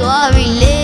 သွားပြီလေ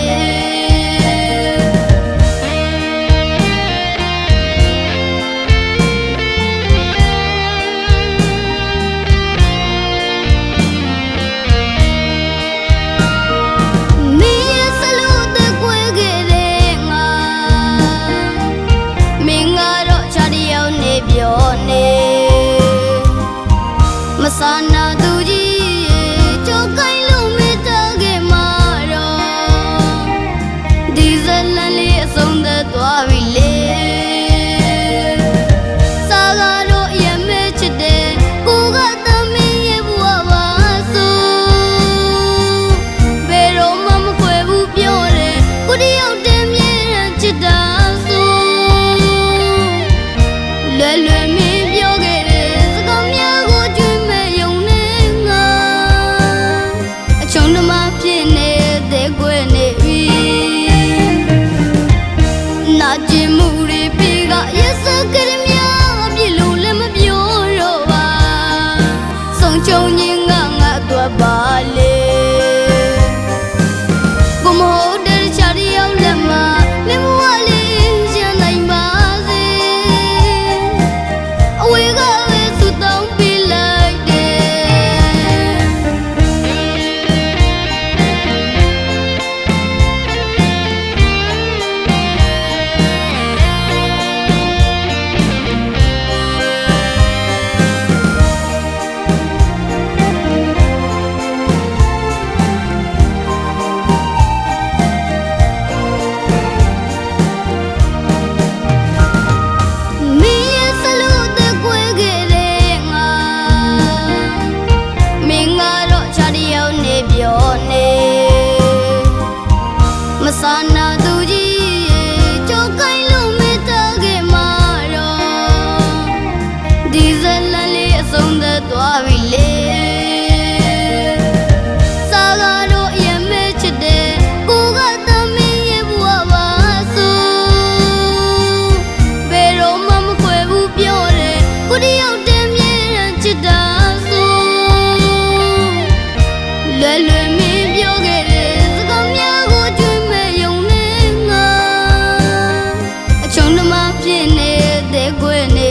လွယ်လွယ်မင်းပြောခဲ့တဲ့စကားများကိုကြွေးမဲ့ယုံနေငါအချုံနှမဖြစ်နေတဲ့ခွေနေ